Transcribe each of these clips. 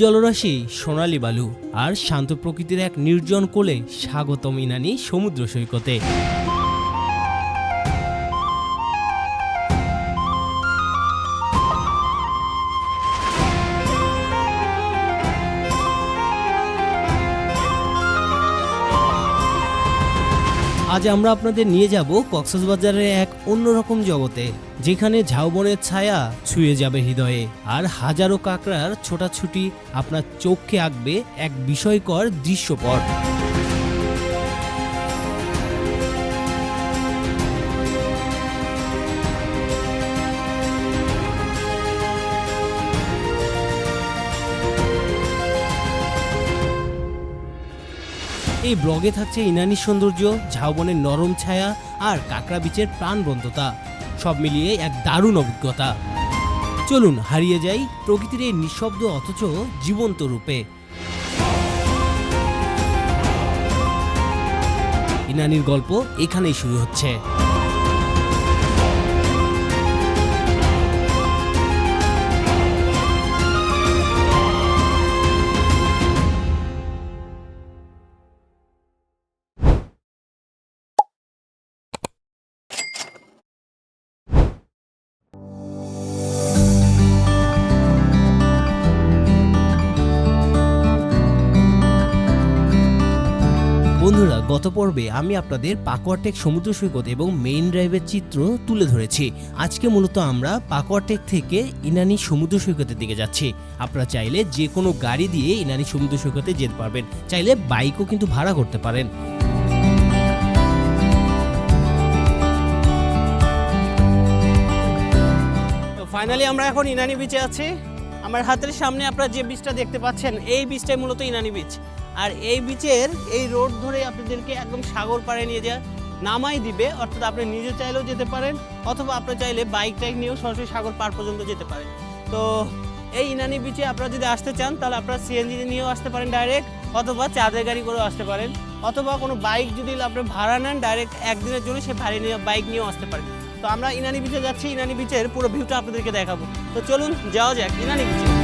জলরাশি সোনালী বালু আর শান্ত প্রকৃতির এক নির্জন কোলে স্বাগতম ইনানি সমুদ্র সৈকতে। আজ আমরা আপনাদের নিয়ে যাব কক্সবাজারের এক অন্যরকম জগতে, যেখানে ঝাউবনের ছায়া ছুঁয়ে যাবে হৃদয়ে, আর হাজারো কাঁকড়ার ছোটাছুটি আপনার চোখকে আঁকবে এক বিষয়কর দৃশ্যপট। এই ব্লগে থাকছে ইনানি সৌন্দর্য, ঝাউবনের নরম ছায়া আর কাঁকড়া বিচের প্রাণবন্ধতা সব মিলিয়ে এক দারুণ অভিজ্ঞতা। চলুন হারিয়ে যাই প্রকৃতির এই নিঃশব্দ অথচ জীবন্ত রূপে। ইনানির গল্প এখানেই শুরু হচ্ছে। গত পর্বে আমি আপনাদের পাকুয়াটেক সমুদ্র সৈকত এবং মেইন ড্রাইভের চিত্র তুলে ধরেছি। আজকে মূলত আমরা পাকুয়াটেক থেকে ইনানি সমুদ্র সৈকতের দিকে যাচ্ছি। আপনারা চাইলে যে কোনো গাড়ি দিয়ে ইনানি সমুদ্র সৈকতে যেতে পারবেন। চাইলে বাইকও কিন্তু ভাড়া করতে পারেন। ফাইনালি আমরা এখন ইনানি বিচে আছি। আমার হাতের সামনে আপনারা যে বিচটা দেখতে পাচ্ছেন, এই বিচটাই মূলত ইনানি বিচ আর এই বিচের এই রোড ধরে আপনাদেরকে একদম সাগর পাড়ে নিয়ে যা নামাই দিবে। অর্থাৎ আপনি নিজে চাইলেও যেতে পারেন, অথবা আপনি চাইলে বাইক টাইক নিয়েও সরাসরি সাগর পার পর্যন্ত যেতে পারেন। তো এই ইনানি বিচে আপনারা যদি আসতে চান, তাহলে আপনারা সিএনজি নিয়েও আসতে পারেন ডাইরেক্ট অথবা চাঁদের গাড়ি করেও আসতে পারেন। অথবা কোনো বাইক যদি আপনি ভাড়া নেন ডাইরেক্ট একদিনের জন্য সে ভাড়া নিয়ে বাইক নিয়েও আসতে পারেন। তো আমরা ইনানি বিচে যাচ্ছি, ইনানি বিচের পুরো ভিউটা আপনাদেরকে দেখাবো। তো চলুন, যাওয়া যাক ইনানি বিচে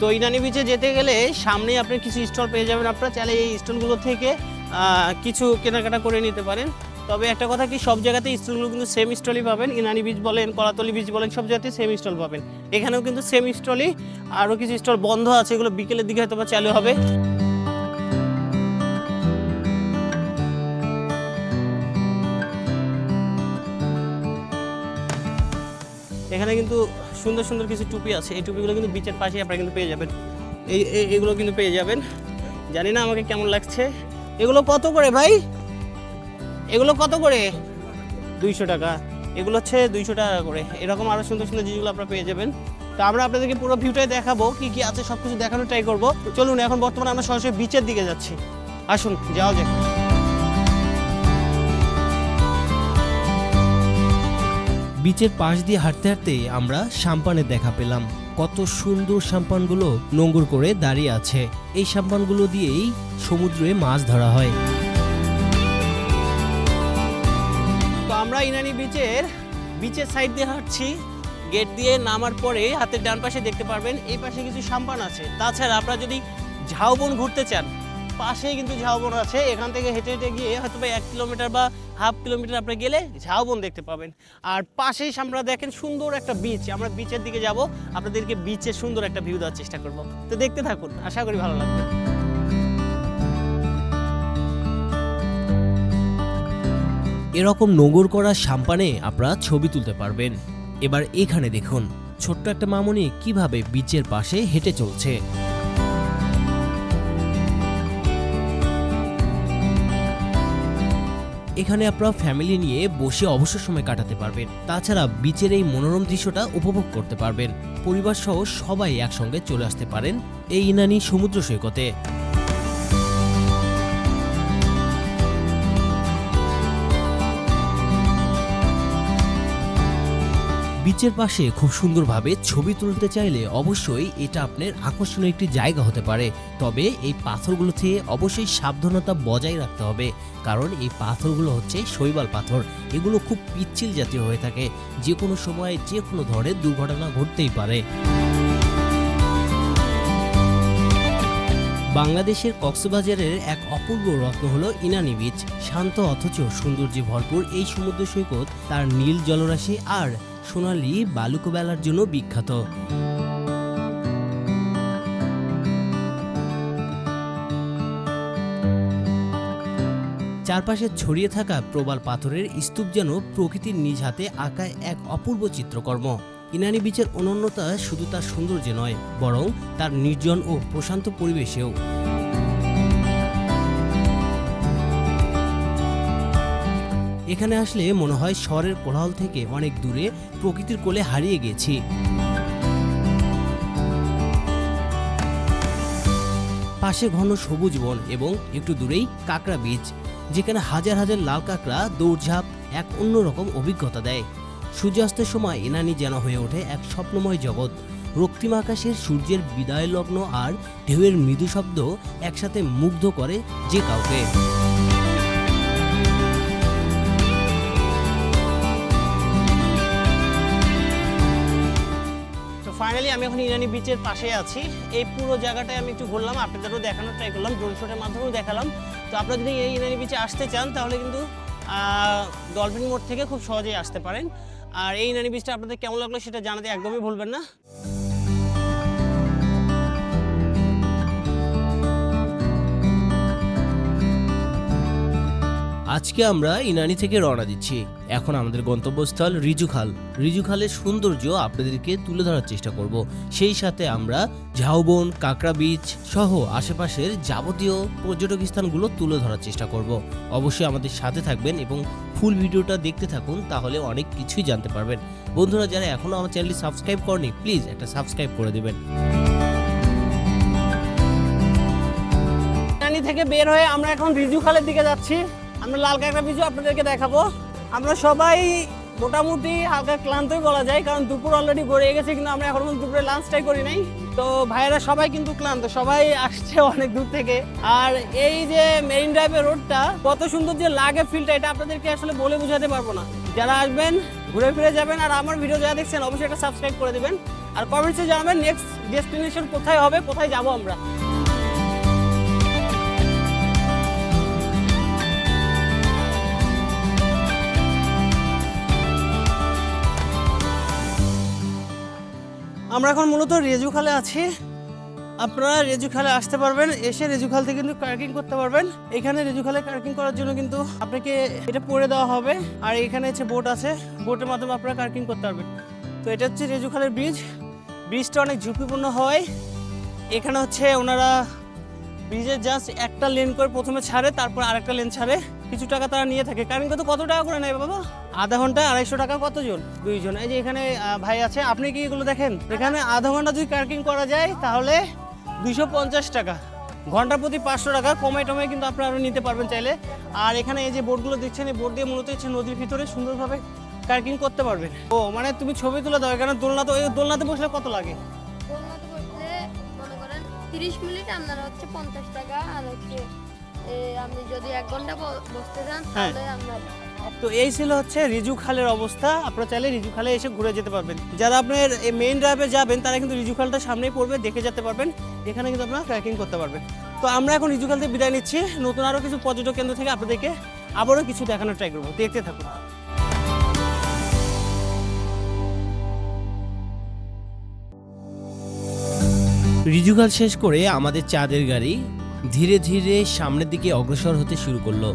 তো ইনানি বিচে যেতে গেলে সামনেই আপনি কিছু স্টল পেয়ে যাবেন। আপনারা চাইলে এই স্টলগুলো থেকে কিছু কেনাকাটা করে নিতে পারেন। তবে একটা কথা কি, সব জায়গাতে স্টলগুলো কিন্তু সেম স্টলই পাবেন। ইনানি বীজ বলেন, কলাতলি বীজ বলেন, সব জায়গাতে সেম স্টল পাবেন। এখানেও কিন্তু সেম স্টলই আরও কিছু স্টল বন্ধ আছে, এগুলো বিকেলের দিকে হয়তো বা চালু হবে। এখানে কিন্তু সুন্দর সুন্দর কিছু টুপি আছে। এই টুপিগুলো কিন্তু বিচের পাশে আপনারা কিন্তু পেয়ে যাবেন। এই এগুলো কিন্তু পেয়ে যাবেন। জানি না আমাকে কেমন লাগছে। এগুলো কত করে ভাই? এগুলো কত করে? দুইশো টাকা। এগুলো হচ্ছে দুইশো টাকা করে। এরকম আরও সুন্দর সুন্দর জিনিসগুলো আপনারা পেয়ে যাবেন। তো আমরা আপনাদেরকে পুরো ভিউটাই দেখাবো, কি কি আছে সব কিছু দেখানোর ট্রাই করব। চলুন, এখন বর্তমানে আমরা সরাসরি বিচের দিকে যাচ্ছি। আসুন, যাওয়া যাক। বিচের পাশ দিয়ে হাঁটতে হাঁটতে আমরা সাম্পানের দেখা পেলাম। কত সুন্দর সাম্পানগুলো নোঙ্গর করে দাঁড়িয়ে আছে। এই সাম্পানগুলো দিয়েই সমুদ্রে মাছ ধরা হয়। তো আমরা ইনানি বিচের বিচের সাইড দিয়ে হাঁটছি। গেট দিয়ে নামার পরে হাতের ডান পাশে দেখতে পারবেন, এই পাশে কিছু সাম্পান আছে। তাছাড়া আপনারা যদি ঝাউবন ঘুরতে চান পাশেই কিন্তু ঝাউবন আছে। এখান থেকে হেঁটে হেঁটে গিয়ে হয়তো বা এক কিলোমিটার বা হাফ কিলোমিটার আপনি গেলে ঝাউবন দেখতে পাবেন। আর পাশেই আমরা দেখেন সুন্দর একটা বিচ আমরা বিচের দিকে যাব, আপনাদেরকে বিচের সুন্দর একটা ভিউ দেওয়ার চেষ্টা করব। তো দেখতে থাকুন, আশা করি ভালো লাগবে। এরকম নোঙর করা সাম্পানে আপনারা ছবি তুলতে পারবেন। এবার এখানে দেখুন, ছোট্ট একটা মামনি কীভাবে বিচের পাশে হেঁটে চলছে। এখানে আপনারা ফ্যামিলি নিয়ে বসে অবসর সময় কাটাতে পারবেন। তাছাড়া বিচের এই মনোরম দৃশ্যটা উপভোগ করতে পারবেন। পরিবার সহ সবাই একসঙ্গে চলে আসতে পারেন এই ইনানি সমুদ্র সৈকতে। বিচের পাশে খুব সুন্দরভাবে ছবি তুলতে চাইলে অবশ্যই এটা আপনার আকর্ষণীয় একটি জায়গা হতে পারে। তবে এই পাথরগুলো থেকে অবশ্যই সাবধানতা বজায় রাখতে হবে। কারণ এই পাথরগুলো হচ্ছে শৈবাল পাথর। এগুলো খুব পিচ্ছিল জাতীয় হয়ে থাকে। যে কোনো সময় যে কোনো ধরনের দুর্ঘটনা ঘটতেই পারে। বাংলাদেশের কক্সবাজারের এক অপূর্ব রত্ন হলো ইনানি বিচ। শান্ত অথচ সৌন্দর্যে ভরপুর এই সমুদ্র সৈকত তার নীল জলরাশি আর সোনালি বালুকবেলার জন্য বিখ্যাত। চারপাশে ছড়িয়ে থাকা প্রবাল পাথরের স্তূপ যেন প্রকৃতির নিজ হাতে আঁকা এক অপূর্ব চিত্রকর্ম। ইনানি বিচের অনন্যতা শুধু তার সৌন্দর্যে নয়, বরং তার নির্জন ও প্রশান্ত পরিবেশেও। এখানে আসলে মনে হয় শহরের কোলাহল থেকে অনেক দূরে প্রকৃতির কোলে হারিয়ে গেছি। পাশে ঘন সবুজ বন এবং একটু দূরেই কাঁকড়া বীচ, যেখানে হাজার হাজার লাল কাঁকড়া দৌড়ঝাঁপ এক অন্যরকম অভিজ্ঞতা দেয়। সূর্যাস্তের সময় এনানি যেন হয়ে ওঠে এক স্বপ্নময় জগৎ। রক্তিম আকাশের সূর্যের বিদায় লগ্ন আর ঢেউয়ের মৃদু শব্দ একসাথে মুগ্ধ করে যে কাউকে। ফাইনালি আমি এখন ইরানি বিচের পাশে আছি। এই পুরো জায়গাটায় আমি একটু ঘুরলাম, আপনাদেরও দেখানোর ট্রাই করলাম ড্রোন শটের মাধ্যমেও দেখালাম। তো আপনারা যদি এই ইরানি বিচে আসতে চান, তাহলে কিন্তু ডলফিন মোড় থেকে খুব সহজেই আসতে পারেন। আর এই ইরানি বিচটা আপনাদের কেমন লাগল সেটা জানাতে একদমই ভুলবেন না। আজকে আমরা ইনানি থেকে রওনা দিচ্ছি। এখন আমাদের গন্তব্যস্থল রিজুখাল। রিজুখালের সৌন্দর্য আপনাদেরকে তুলে ধরার চেষ্টা করব। সেই সাথে আমরা ঝাউবন, কাঁকড়া বিচ সহ আশেপাশের যাবতীয় পর্যটক স্থানগুলো তুলে ধরার চেষ্টা করব। অবশ্যই আমাদের সাথে থাকবেন এবং ফুল ভিডিওটা দেখতে থাকুন, তাহলে অনেক কিছুই জানতে পারবেন। বন্ধুরা, যারা এখনও আমার চ্যানেলটি সাবস্ক্রাইব করেনি, প্লিজ একটা সাবস্ক্রাইব করে দেবেন। থেকে বের হয়ে আমরা এখন রিজু খালের দিকে যাচ্ছি। আমরা লাল কাঁকড়া বিজু আপনাদেরকে দেখাবো। আমরা সবাই মোটামুটি হালকা ক্লান্তই বলা যায়, কারণ দুপুর অলরেডি গড়িয়ে গেছে কিন্তু আমরা এখন দুপুরে লাঞ্চটাই করি নাই। তো ভাইয়েরা সবাই কিন্তু ক্লান্ত, সবাই আসছে অনেক দূর থেকে। আর এই যে মেরিন ড্রাইভের রোডটা কত সুন্দর যে লাগে ফিলটা এটা আপনাদেরকে আসলে বলে বোঝাতে পারব না। যারা আসবেন, ঘুরে ফিরে যাবেন, আর আমার ভিডিও যারা দেখছেন, অবশ্যই একটা সাবস্ক্রাইব করে দেবেন। আর কমেন্টসে জানাবেন নেক্সট ডেস্টিনেশন কোথায় হবে, কোথায় যাব আমরা। আমরা এখন মূলত রেজুখালে আছি। আপনারা রেজুখালে আসতে পারবেন, এসে রেজুখাল থেকে কিন্তু কার্কিং করতে পারবেন। এখানে রেজুখালে কার্কিং করার জন্য কিন্তু আপনাকে এটা পরে দেওয়া হবে। আর এখানে হচ্ছে বোট আছে, বোটের মাধ্যমে আপনারা কার্কিং করতে পারবেন। তো এটা হচ্ছে রেজুখালের ব্রিজ। ব্রিজটা অনেক ঝুঁকিপূর্ণ হয়। এখানে হচ্ছে ওনারা ব্রিজের জাস্ট একটা লেন করে প্রথমে ছাড়ে, তারপর আরেকটা লেন ছাড়ে। কিছু টাকা তারা নিয়ে থাকে। কারেন্ট কত কত টাকা করে নেয় বাবা? আধা ঘণ্টা আড়াইশো টাকা কতজন? দুইজন। এই যে এখানে ভাই আছে, আপনি কি এগুলো দেখেন? এখানে আধা ঘণ্টা যদি কার্কিং করা যায়, তাহলে দুইশো পঞ্চাশ টাকা। ঘণ্টা প্রতি পাঁচশো টাকা। কমে টমে কিন্তু আপনারা আরও নিতে পারবেন চাইলে। আর এখানে এই যে বোর্ডগুলো দেখছেন, এই বোর্ড দিয়ে মূলত হচ্ছে নদীর ভিতরে সুন্দরভাবে কার্কিং করতে পারবেন। ও মানে তুমি ছবি তুলে দাও, এখানে দোলনা তো দোলনাতে বসলে কত লাগে? তিরিশ মিনিট, আপনার হচ্ছে পঞ্চাশ টাকা, আর হচ্ছে আপনি যদি এক ঘণ্টা বসতে চান হ্যাঁ। তাহলে তো এই ছিল হচ্ছে রিজু খালের অবস্থা। আপনারা চাইলে রিজু খালে এসে ঘুরে যেতে পারবেন। যারা আপনার এই মেইন ড্রাইভে যাবেন তারা কিন্তু রিজু খালটা সামনেই পড়বে দেখে যেতে পারবেন। এখানে কিন্তু আপনারা ট্রেকিং করতে পারবেন। তো আমরা এখন রিজু খাল থেকে বিদায় নিচ্ছি। নতুন আরও কিছু পর্যটক কেন্দ্র থেকে আপনাদেরকে আবারও কিছু দেখানোর ট্রাই করব। দেখতে থাকুন। রিজুখাল শেষ করে আমাদের চাঁদের গাড়ি ধীরে ধীরে সামনের দিকে অগ্রসর হতে শুরু করল।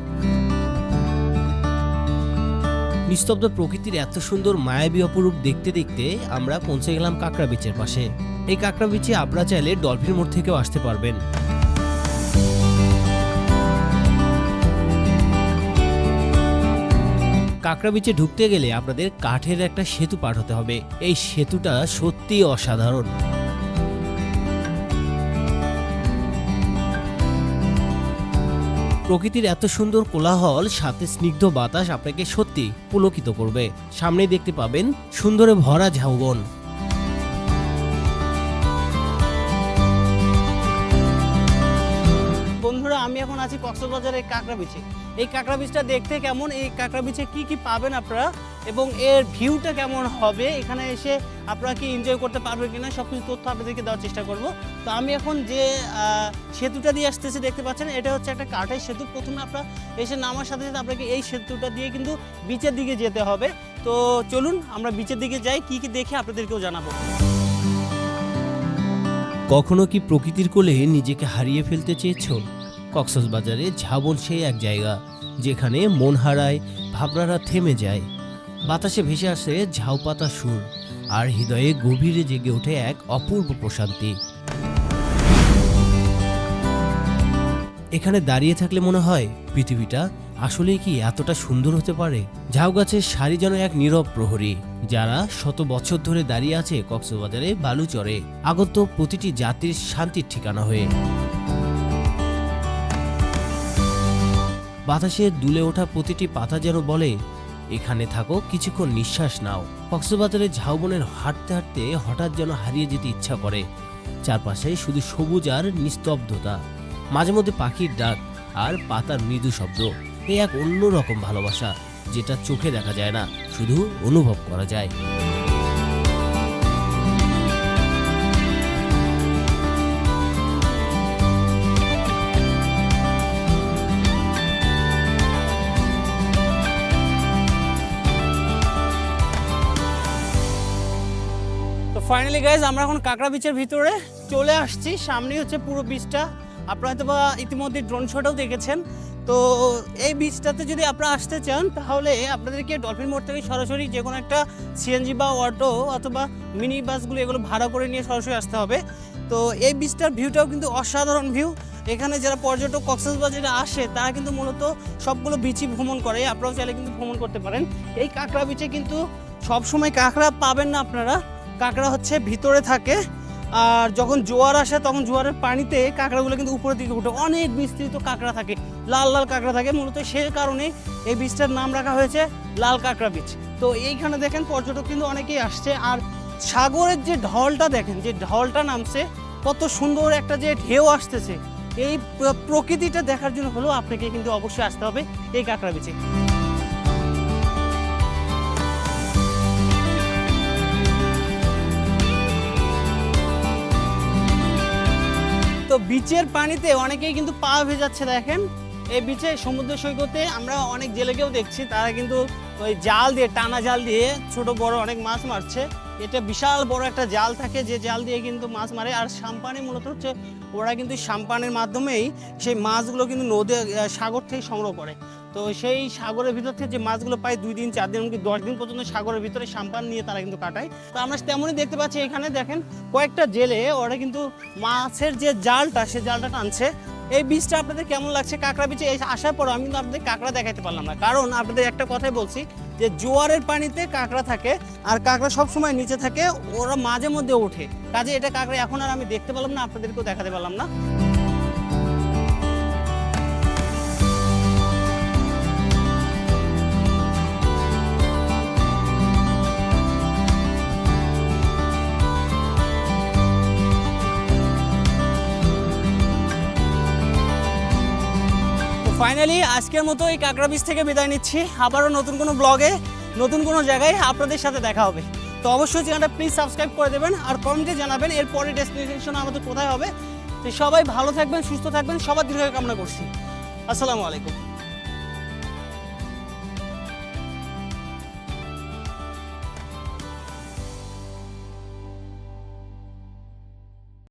নিস্তব্ধ প্রকৃতির এত সুন্দর, মায়াবী অপরূপ দেখতে দেখতে আমরা পৌঁছে গেলাম কাঁকড়া বিচের পাশে। এই কাঁকড়া বিচে আপনারা চাইলে ডলফিন মোড় থেকেও আসতে পারবেন। কাঁকড়া বিচে ঢুকতে গেলে আপনাদের কাঠের একটা সেতু পার হতে হবে। এই সেতুটা সত্যিই অসাধারণ। প্রকৃতির এত সুন্দর কোলাহল, সাথে স্নিগ্ধ বাতাস আপনাকে সত্যি পুলকিত করবে। সামনে দেখতে পাবেন সুন্দরে ভরা ঝাউবন। এখন আছি কক্সবাজারের কাঁকড়া বিচে এই কাঁকড়া বিচটা দেখতে কেমন? এই কাঁকড়া বিচে কি কি পাবেন আপনারা? এবং এর ভিউটা কেমন হবে? এখানে এসে আপনারা কি এনজয় করতে পারবেন কিনা? সব কিছু তথ্য আপনাদেরকে দেওয়ার চেষ্টা করব। তো আমি এখন যে সেতুটা দিয়ে আসতেছি দেখতে পাচ্ছেন, এটা হচ্ছে একটা কাঠের সেতু। প্রথমে আপনারা এসে নামার সাথে সাথে আপনাকে এই সেতুটা দিয়ে কিন্তু বিচের দিকে যেতে হবে। তো চলুন, আমরা বিচের দিকে যাই, কি কি দেখে আপনাদেরকেও জানাব। কখনো কি প্রকৃতির কোলে নিজেকে হারিয়ে ফেলতে চেয়েছ? কক্সবাজারে ঝাবন সেই এক জায়গা, যেখানে মন হারায় ভাবনারা থেমে যায়। বাতাসে ভেসে আসে ঝাউ পাতা সুর, আর হৃদয়ে গভীরে জেগে ওঠে এক অপূর্ব প্রশান্তি। এখানে দাঁড়িয়ে থাকলে মনে হয়, পৃথিবীটা আসলে কি এতটা সুন্দর হতে পারে? ঝাউ গাছের সারি যেন এক নীরব প্রহরী, যারা শত বছর ধরে দাঁড়িয়ে আছে কক্সবাজারে বালুচরে, আগত প্রতিটি জাতির শান্তির ঠিকানা হয়ে। বাতাসে দুলে ওঠা প্রতিটি পাতা যেন বলে, এখানে থাকো, কিছুক্ষণ নিঃশ্বাস নাও। কক্সবাজারে ঝাউবনের হাঁটতে হাঁটতে হঠাৎ যেন হারিয়ে যেতে ইচ্ছা করে। চারপাশে শুধু সবুজ আর নিস্তব্ধতা। মাঝে মধ্যে পাখির ডাক আর পাতার মৃদু শব্দ। এই এক অন্যরকম ভালোবাসা, যেটা চোখে দেখা যায় না, শুধু অনুভব করা যায়। ফাইনালি গাইজ আমরা এখন কাঁকড়া বিচের ভিতরে চলে আসছি। সামনেই হচ্ছে পুরো বিচটা আপনারা হয়তো বা ইতিমধ্যে ড্রোন শটও দেখেছেন। তো এই বিচটাতে যদি আপনারা আসতে চান, তাহলে আপনাদেরকে ডলফিন মোড় থেকে সরাসরি যে কোনো একটা সিএনজি বা অটো অথবা মিনি বাসগুলো এগুলো ভাড়া করে নিয়ে সরাসরি আসতে হবে। তো এই বিচটার ভিউটাও কিন্তু অসাধারণ ভিউ এখানে যারা পর্যটক কক্সবাজারে আসে, তারা কিন্তু মূলত সবগুলো বিচই ভ্রমণ করে। আপনারাও চাইলে কিন্তু ভ্রমণ করতে পারেন। এই কাঁকড়া বিচে কিন্তু সবসময় কাঁকড়া পাবেন না আপনারা। কাঁকড়া হচ্ছে ভিতরে থাকে, আর যখন জোয়ার আসে তখন জোয়ারের পানিতে কাঁকড়াগুলো কিন্তু উপরের দিকে উঠে। অনেক বিস্তৃত কাঁকড়া থাকে, লাল লাল কাঁকড়া থাকে। মূলত সে কারণে এই বীজটার নাম রাখা হয়েছে লাল কাঁকড়া বীজ। তো এইখানে দেখেন পর্যটক কিন্তু অনেকেই আসছে, আর সাগরের যে ঢলটা দেখেন, যে ঢলটা নামছে, কত সুন্দর একটা যে ঢেউ আসতেছে, এই প্রকৃতিটা দেখার জন্য হলেও আপনাকে কিন্তু অবশ্যই আসতে হবে এই কাঁকড়া বিচে তো বিচের পানিতে অনেকেই কিন্তু পা ভেজাচ্ছে, দেখেন। এই বিচে সমুদ্র সৈকতে আমরা অনেক জেলেকেও দেখছি, তারা কিন্তু ওই জাল দিয়ে, টানা জাল দিয়ে ছোট বড় অনেক মাছ মারছে। এটা বিশাল বড় একটা জাল থাকে, যে জাল দিয়ে কিন্তু মাছ মারে। আর সাম্পানি মূলত হচ্ছে ওরা কিন্তু সাম্পানের মাধ্যমেই সেই মাছগুলো কিন্তু নদী সাগর থেকে সংগ্রহ করে। তো সেই সাগরের ভিতর থেকে যে মাছগুলো পায় দুই দিন, চার দিন, এমনকি দশ দিন পর্যন্ত সাগরের ভিতরে সাম্পান নিয়ে তারা কিন্তু কাটায়। তো আমরা তেমনই দেখতে পাচ্ছি এখানে, দেখেন, কয়েকটা জেলে ওরা কিন্তু মাছের যে জালটা, সে জালটা টানছে। এই বীজটা আপনাদের কেমন লাগছে? কাঁকড়া বীজে আসার পর আমি কিন্তু আপনাদের কাঁকড়া দেখাতে পারলাম না। কারণ আপনাদের একটা কথাই বলছি যে জোয়ারের পানিতে কাঁকড়া থাকে আর কাঁকড়া সবসময় নিচে থাকে, ওরা মাঝে মধ্যে ওঠে। কাজে এটা কাঁকড়া এখন আর আমি দেখতে পেলাম না, আপনাদেরকেও দেখাতে পারলাম না। ফাইনালি আজকের মতো এই কাঁকড়া বীজ থেকে বিদায় নিচ্ছি। আবারও নতুন কোনো ব্লগে, নতুন কোনো জায়গায় আপনাদের সাথে দেখা হবে। তো অবশ্যই চ্যানেলটা প্লিজ সাবস্ক্রাইব করে দেবেন আর কমেন্টে জানাবেন এর পরে ডেস্টিনেশন আমাদের কোথায় হবে। তো সবাই ভালো থাকবেন, সুস্থ থাকবেন, সবার দীর্ঘ কামনা করছি। আসসালামু আলাইকুম।